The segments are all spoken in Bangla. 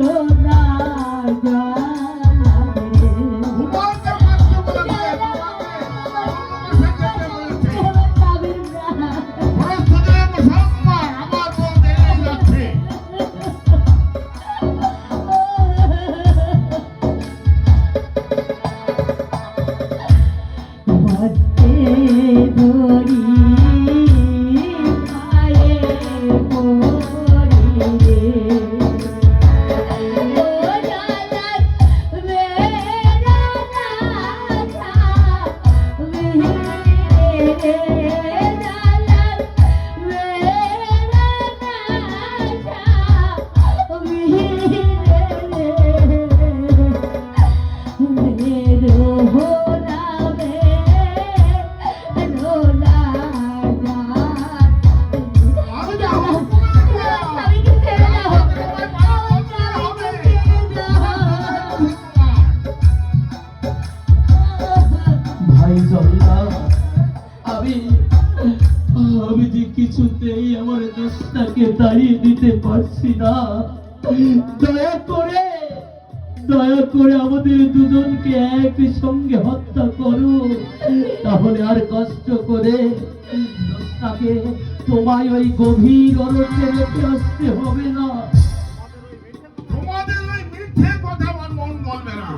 Oh. কিছুতেই আমার দোস্তাকে দাঁড়িয়ে দিতে পারছি না। দয়া করে দয়া করে আমাদের দুজনকে একই সঙ্গে হত্যা করো। তাহলে আর কষ্ট করে দোস্তাকে তোমায় ওই গভীর অরণ্যে রেখে আসতে হবে না। তোমাদের ওই মিথ্যে কথা আমার মন বলবে না।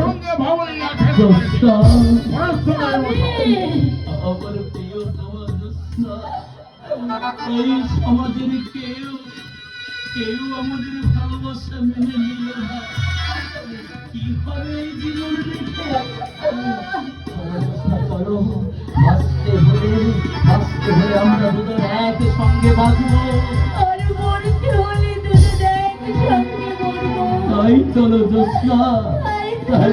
সঙ্গে ভাবই না। তাই চলো জোৎস্না Yes,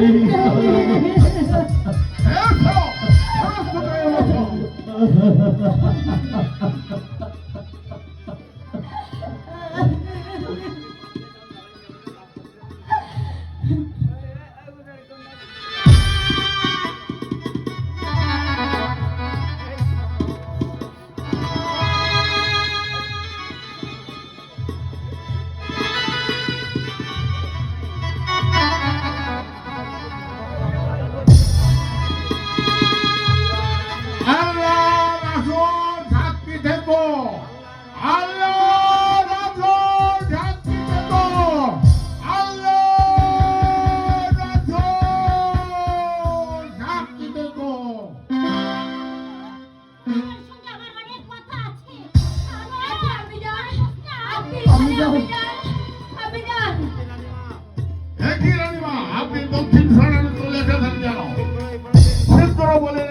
sir.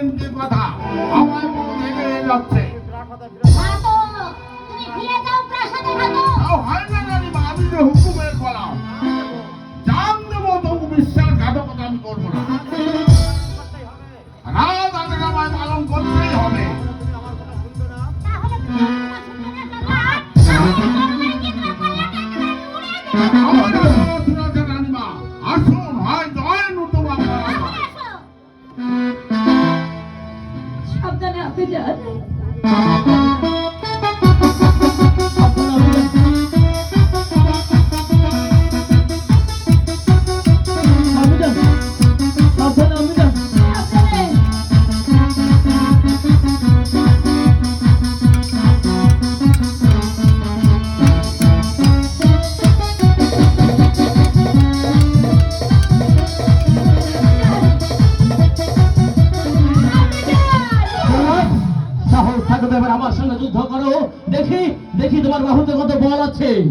তিনটি কথা আমার মুখ ভেঙে যাচ্ছে। হয় না হুকুম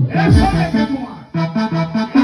Essa é a memória.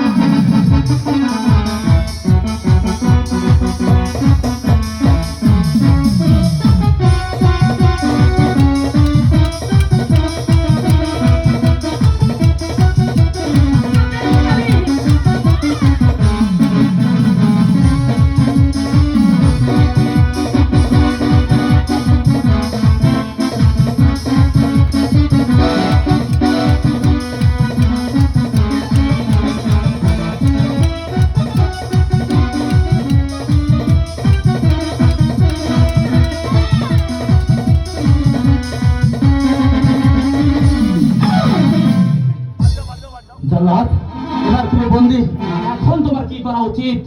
উচিত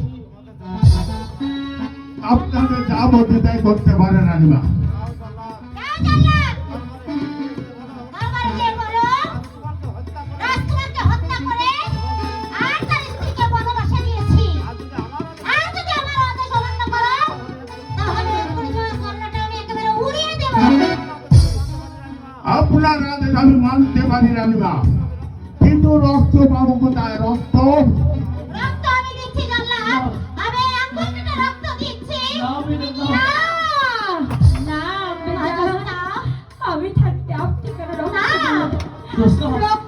আপনাদের যা বলতে তাই করতে পারে রানিমা। আপনার আমি মানতে পারি রানিমা কিন্তু রক্ত পাবো কোথায়? রক্ত? 有四号吗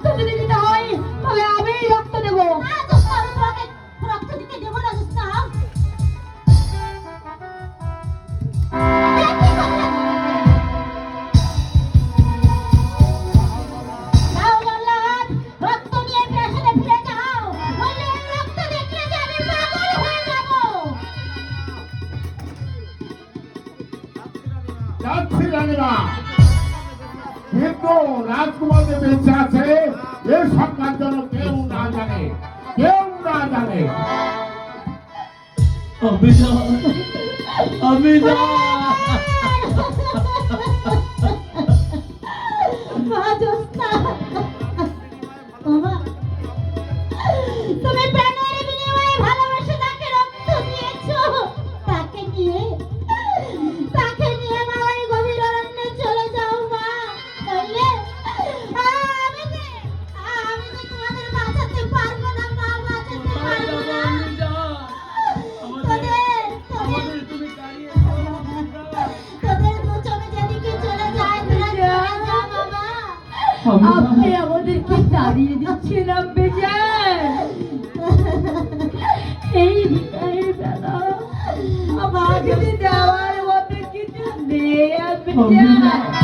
মধ্যে বেঁচে আছে এ সম্মান যেন কেউ না জানে কেউ না জানে। অভিযোগ অভিযোগ আপনি আমাদেরকে তাড়িয়ে দিচ্ছেন আব্বে এই ভিকারি দাদা আমাকে দেওয়ার মতো কিছু নেই